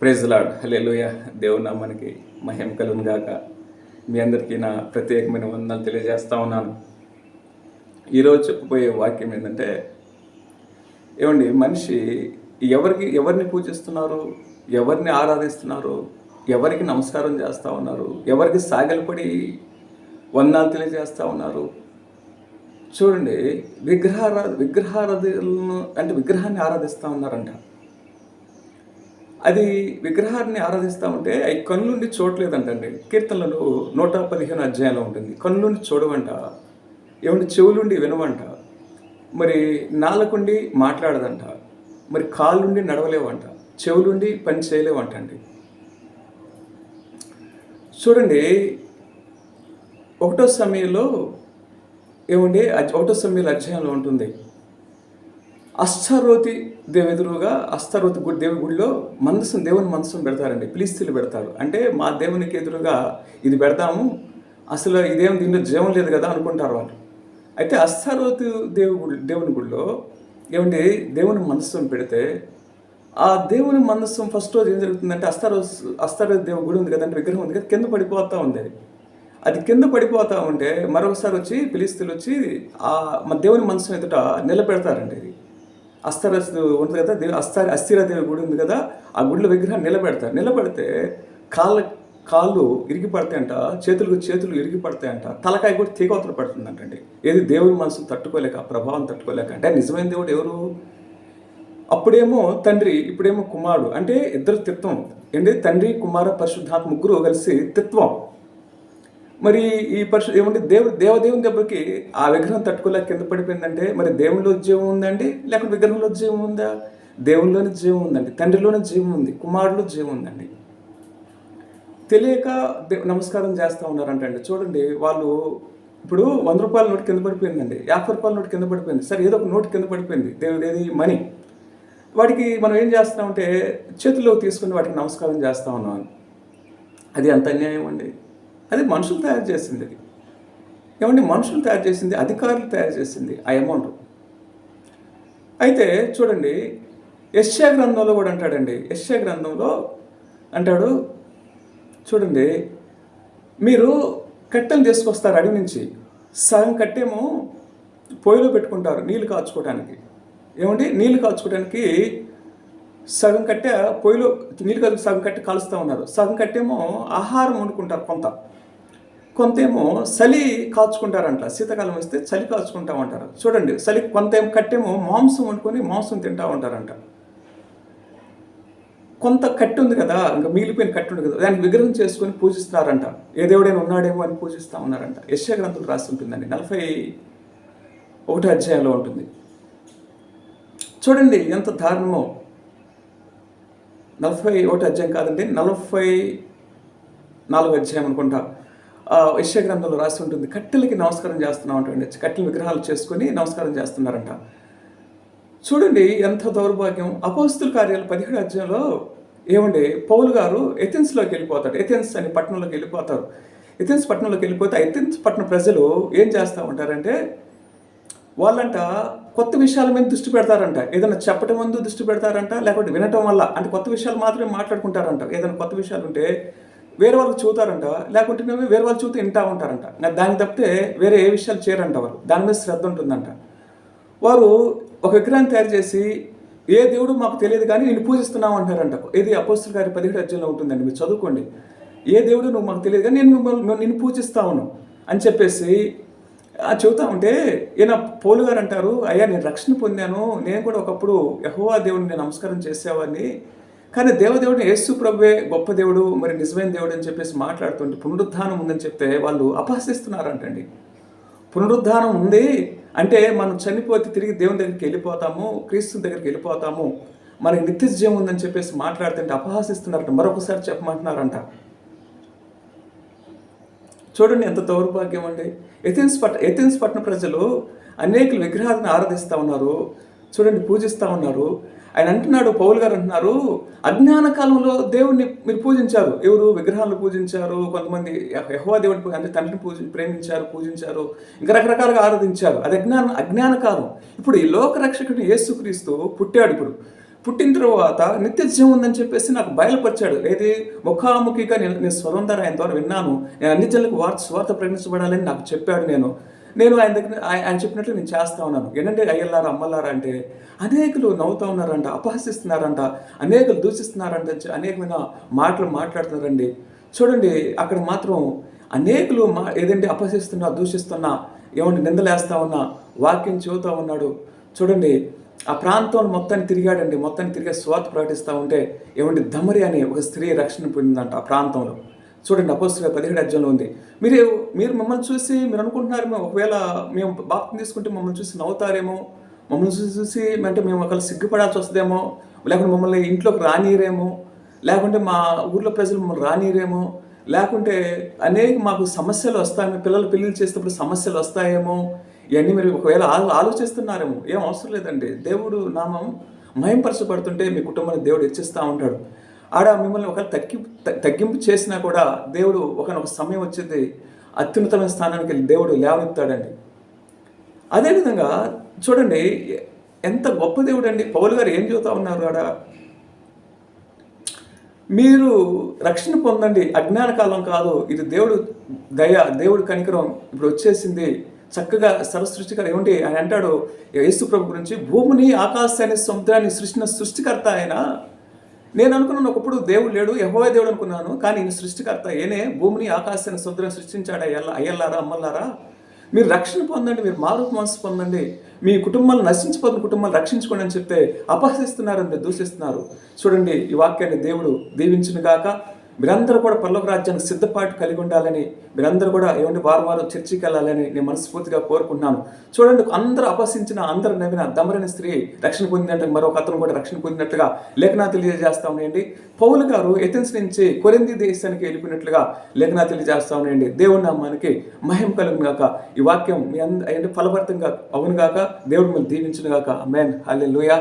Praise lord హల్లెలూయ దేవుని నామానికి మహిమ కలుగును గాక. మీ అందరికీ నా ప్రత్యేకమైన వందనాలు తెలియజేస్తా ఉన్నాను. ఈరోజు చెప్పబోయే వాక్యం ఏంటంటే ఏమండి మనిషి ఎవరికి ఎవరిని పూజిస్తున్నారు? ఎవరిని ఆరాధిస్తున్నారు? ఎవరికి నమస్కారం చేస్తూ ఉన్నారు? ఎవరికి సాగలపడి వందనాలు తెలియజేస్తూ ఉన్నారు? చూడండి విగ్రహారా విగ్రహారాధులను అంటే విగ్రహాన్ని ఆరాధిస్తూ ఉన్నారంట. అది విగ్రహాన్ని ఆరాధిస్తూ ఉంటే అవి కన్నుండి చూడలేదంటండి కీర్తనలు నూట పదిహేను అధ్యాయంలో ఉంటుంది. కన్నుండి చూడవంట ఏమంటే చెవులుండి వినవంట మరి నాలుకుండి మాట్లాడదంట మరి కాళ్ళుండి నడవలేవంట చెవులుండి పని చేయలేవంట అండి చూడండి ఒకటో సమయంలో ఏమండి ఒకటో సమయంలో అధ్యాయంలో ఉంటుంది. అష్టరోతి దేవు ఎదురుగా అష్టరోతి గుడి దేవుని గుడిలో మనసు దేవుని మనసును పెడతారండి. పిలిస్తీలు పెడతారు. అంటే మా దేవునికి ఎదురుగా ఇది పెడతాము. అసలు ఇదేం దీనిలో జీవం లేదు కదా అనుకుంటారు వాళ్ళు. అయితే అస్తారోతి దేవు గుడి దేవుని గుడిలో ఏమండి దేవుని మనస్సును పెడితే ఆ దేవుని మనస్సు ఫస్ట్ రోజు ఏం జరుగుతుందంటే అస్తారో అస్తారోతి దేవు గుడి ఉంది కదంటే విగ్రహం ఉంది కదా కింద పడిపోతూ ఉంది అది. అది కింద పడిపోతా ఉంటే మరొకసారి వచ్చి పిలిస్తులు వచ్చి ఆ దేవుని మనసు ఎదుట నిలబెడతారండి ఇది. అస్థర ఉంది కదా దేవి అస్థిరదేవి గుడి ఉంది కదా ఆ గుడిలో విగ్రహాన్ని నిలబెడతారు. నిలబెడితే కాళ్ళ కాళ్ళు ఇరిగి పడతాయంట చేతులకు చేతులు ఇరిగి పడతాయంట తలకాయ కూడా తీగవతల పడుతుందంటండి. ఏది దేవుడి మనసు తట్టుకోలేక ప్రభావం తట్టుకోలేక అంటే నిజమైన దేవుడు ఎవరు? అప్పుడేమో తండ్రి ఇప్పుడేమో కుమారుడు అంటే ఇద్దరు తిత్వం. ఏంటి? తండ్రి కుమార పరిశుద్ధాత్మ ముగ్గురు కలిసి తిత్వం. మరి ఈ పరిశు ఏమంటే దేవు దేవదేవుని దెబ్బకి ఆ విగ్రహం తట్టుకోలేక కింద పడిపోయిందంటే మరి దేవునిలో జీవం ఉందండి? లేకపోతే విగ్రహంలో జీవం ఉందా? దేవునిలోనే జీవం ఉందండి. తండ్రిలోనే జీవం ఉంది. కుమారుడు జీవం ఉందండి. తెలియక దే- నమస్కారం చేస్తూ ఉన్నారంటండి. చూడండి వాళ్ళు ఇప్పుడు వంద రూపాయల నోటు కింద పడిపోయిందండి. యాభై రూపాయల నోటు కింద పడిపోయింది. సరే ఏదో ఒక నోటు కింద పడిపోయింది. దేవుడు ఏది మనీ. వాటికి మనం ఏం చేస్తామంటే చేతుల్లో తీసుకుని వాటికి నమస్కారం చేస్తూ ఉన్నాం. అది ఎంత అన్యాయం అండి? అది మనుషులు తయారు చేసింది అది. ఏమండి? మనుషులు తయారు చేసింది అధికారులు తయారు చేసింది ఆ అమౌంట్. అయితే చూడండి యశ్యా గ్రంథంలో కూడా అంటాడండి యశ్యా గ్రంథంలో అంటాడు చూడండి మీరు కట్టెలు తీసుకొస్తారు అడవి నుంచి సగం కట్టేమో పొయ్యిలో పెట్టుకుంటారు నీళ్ళు కాచుకోవడానికి ఏమండి? నీళ్ళు కాచుకోవడానికి సగం కట్టే పొయ్యిలో నీళ్ళు కాదు సగం కట్టె కాలుస్తూ ఉన్నారు. సగం కట్టేమో ఆహారం వండుకుంటారు కొంత. కొంతేమో చలి కాచుకుంటారంట శీతాకాలం వస్తే చలి కాచుకుంటామంటారు చూడండి చలి కొంత కట్టేమో మాంసం వండుకొని మాంసం తింటా ఉంటారంట. కొంత కట్టి ఉంది కదా ఇంకా మిగిలిపోయిన కట్టి ఉంది కదా దానికి విగ్రహం చేసుకొని పూజిస్తున్నారంట. ఏ దేవుడైనా ఉన్నాడేమో అని పూజిస్తూ ఉన్నారంట. యశ్యా గ్రంథం రాసి ఉంటుందండి. నలభై ఒకటో అధ్యాయంలో ఉంటుంది. చూడండి ఎంత దారుణమో. నలభై ఒకటి అధ్యాయం కాదండి నలభై నాలుగు అధ్యాయం అనుకుంటా. యశ్య గ్రంథంలో రాసి ఉంటుంది కట్టెలకి నమస్కారం చేస్తున్నాం అంటే కట్టెల విగ్రహాలు చేసుకొని నమస్కారం చేస్తున్నారంట. చూడండి ఎంత దౌర్భాగ్యం. అపోస్తుల కార్యాలు పదిహేడు అధ్యాయంలో ఏమండి? పౌలు గారు ఎథెన్స్లోకి వెళ్ళిపోతాడు. ఎథెన్స్ అని పట్టణంలోకి వెళ్ళిపోతారు. ఎథెన్స్ పట్టణంలోకి వెళ్ళిపోతే ఎథెన్స్ పట్టణ ప్రజలు ఏం చేస్తూ ఉంటారంటే వాళ్ళంట కొత్త విషయాల మీద దృష్టి పెడతారంట. ఏదైనా చెప్పటం ముందు దృష్టి పెడతారంట లేకపోతే వినటం వల్ల అంటే కొత్త విషయాలు మాత్రమే మాట్లాడుకుంటారంట. ఏదైనా కొత్త విషయాలు ఉంటే వేరే వాళ్ళకి చూతారంట లేకుంటే వేరే వాళ్ళు చూస్తే వింటా ఉంటారంట. నాకు దాన్ని తప్పితే వేరే ఏ విషయాలు చేయరంట వారు. దాని మీద శ్రద్ధ ఉంటుందంట. వారు ఒక విగ్రహాన్ని తయారు చేసి ఏ దేవుడు మాకు తెలియదు కానీ నేను పూజిస్తున్నాం అంటారంట ఇది అపోస్తుల గారి పదిహేడు అధ్యాయంలో ఉంటుందండి మీరు చదువుకోండి. ఏ దేవుడు నువ్వు మాకు తెలియదు కానీ నేను మిమ్మల్ని నేను పూజిస్తా ఉన్నాను అని చెప్పేసి చెబుతా ఉంటే ఈయన పోలు గారు అంటారు అయ్యా నేను రక్షణ పొందాను. నేను కూడా ఒకప్పుడు యహోవా దేవుడిని నమస్కారం చేసేవాడిని. కానీ దేవదేవుడు యేసు ప్రభువే గొప్ప దేవుడు మరి నిజమైన దేవుడు అని చెప్పేసి మాట్లాడుతుంటే పునరుద్ధానం ఉందని చెప్తే వాళ్ళు అపహసిస్తున్నారంటండి. పునరుద్ధానం ఉంది అంటే మనం చనిపోతే తిరిగి దేవుని దగ్గరికి వెళ్ళిపోతాము క్రీస్తు దగ్గరికి వెళ్ళిపోతాము మనకి నిత్య జీవం ఉందని చెప్పేసి మాట్లాడుతుంటే అపహాసిస్తున్నారంట. మరొకసారి చెప్పమంటున్నారంట. చూడండి ఎంత దౌర్భాగ్యం అండి. ఎథెన్స్ పట్ ఎథెన్స్ పట్టణ ప్రజలు అనేక విగ్రహాలను ఆరాధిస్తూ ఉన్నారు చూడండి పూజిస్తూ ఉన్నారు. ఆయన అంటున్నాడు పౌల్ గారు అంటున్నారు అజ్ఞాన కాలంలో దేవుణ్ణి మీరు పూజించారు. ఎవరు? విగ్రహాలను పూజించారు కొంతమంది యహోవా దేవుడిని అంటే తండ్రిని పూజ ప్రేమించారు పూజించారు ఇంకా రకరకాలుగా ఆరాధించారు. అది అజ్ఞాన అజ్ఞాన కాలం. ఇప్పుడు ఈ లోక రక్షకుడు యేసుక్రీస్తు పుట్టాడు ఇప్పుడు. పుట్టిన తర్వాత నిత్య జీవం ఉందని చెప్పేసి నాకు బయలుపరిచాడు. ఏది? ముఖాముఖిగా నేను నేను స్వరం ద్వారా ఆయన ద్వారా విన్నాను. నేను అన్ని జనులకు వార్త స్వార్థ ప్రకటించబడాలని నాకు చెప్పాడు నేను. నేను ఆయన దగ్గర ఆయన చెప్పినట్లు నేను చేస్తా ఉన్నాను. ఏంటంటే అయ్యల్లారా అమ్మల్లారా అంటే అనేకులు నవ్వుతూ ఉన్నారంట అపహసిస్తున్నారంట అనేకులు దూషిస్తున్నారంట అనేకమైన మాటలు మాట్లాడుతున్నారండి. చూడండి అక్కడ మాత్రం అనేకులు మా ఏదంటే అపహసిస్తున్నా దూషిస్తున్నా ఏమంటే నిందలేస్తా ఉన్నా వాక్యం చెబుతా ఉన్నాడు. చూడండి ఆ ప్రాంతం మొత్తాన్ని తిరిగాడండి. మొత్తాన్ని తిరిగే స్వార్థ ప్రకటిస్తూ ఉంటే ఏమంటే దమరి అనే ఒక స్త్రీ రక్షణ పొందిందంట ఆ ప్రాంతంలో. చూడండి అపోస్తుల పదిహేడు అధ్యాయంలో ఉంది. మీరు మీరు మమ్మల్ని చూసి మీరు అనుకుంటున్నారు ఒకవేళ మేము బాప్తం తీసుకుంటే మమ్మల్ని చూసి నవ్వుతారేమో? మమ్మల్ని చూసి చూసి అంటే మేము ఒకవేళ సిగ్గుపడాల్సి వస్తుందేమో? లేకుంటే మమ్మల్ని ఇంట్లోకి రానియరేమో లేకుంటే మా ఊర్లో ప్రజలు మమ్మల్ని రానియరేమో లేకుంటే అనేక మాకు సమస్యలు వస్తాయి పిల్లలు పెళ్ళిళ్ళు చేసేటప్పుడు సమస్యలు వస్తాయేమో? ఇవన్నీ మీరు ఒకవేళ ఆలో ఆలోచిస్తున్నారేమో? ఏం అవసరం లేదండి. దేవుడు నామం మయంపరచబడుతుంటే మీ కుటుంబాన్ని దేవుడు హెచ్చిస్తూ ఉంటాడు. ఆడ మిమ్మల్ని ఒకవేళ తగ్గింపు తగ్గింపు చేసినా కూడా దేవుడు ఒకనొక సమయం వచ్చేది. అత్యున్నతమైన స్థానానికి వెళ్ళి దేవుడు లేవనెత్తాడండి. అదేవిధంగా చూడండి ఎంత గొప్ప దేవుడు అండి పౌలు గారు ఏం చెబుతా ఉన్నారు ఆడ? మీరు రక్షణ పొందండి. అజ్ఞాన కాలం కాదు. ఇది దేవుడు దయ దేవుడు కనికరం. ఇప్పుడు వచ్చేసింది. చక్కగా సరసృష్టికర ఏమిటి ఆయన అంటాడు యేసు ప్రభు గురించి భూమిని ఆకాశాన్ని సముద్రాన్ని సృష్టిన సృష్టికర్త ఆయన. నేను అనుకున్నాను ఒకప్పుడు దేవుడు లేడు యహోవే దేవుడు అనుకున్నాను కానీ ఈయన సృష్టికర్త ఏనే భూమిని ఆకాశాన్ని సముద్రం సృష్టించాడు అయ్యల్లా అయ్యల్లారా అమ్మల్లారా మీరు రక్షణ పొందండి మీరు మారు మనసు పొందండి మీ కుటుంబాలు నశించిపోతున్న కుటుంబాలు రక్షించుకోండి అని చెప్తే అపహసిస్తున్నారండి దూషిస్తున్నారు. చూడండి ఈ వాక్యాన్ని దేవుడు దీవించినగాక. మీరందరూ కూడా పర్లోక రాజ్యానికి సిద్ధపాటు కలిగి ఉండాలని మీరందరూ కూడా ఏమంటే వారం వారం చర్చికి వెళ్ళాలని నేను మనస్ఫూర్తిగా కోరుకుంటున్నాను. చూడండి అందరూ అపసించిన అందరూ నవ్విన దమరని స్త్రీ రక్షణ పొందినట్టు మరొక అతను కూడా రక్షణ పొందినట్లుగా లేఖనా తెలియజేస్తా ఉన్నాయండి. పౌలు గారు ఎథెన్స్ నుంచి కొరింది దేశానికి వెళ్ళిపోయినట్లుగా లేఖనా తెలియజేస్తా ఉన్నాయండి. దేవుని నామానికి మహిమ కలుగును గాక. ఈ వాక్యం మీ అంద ఫలవర్తంగా అవునుగాక దేవుడు మిమ్మల్ని దీవించునుగాక మేన్ హల్లెలూయా.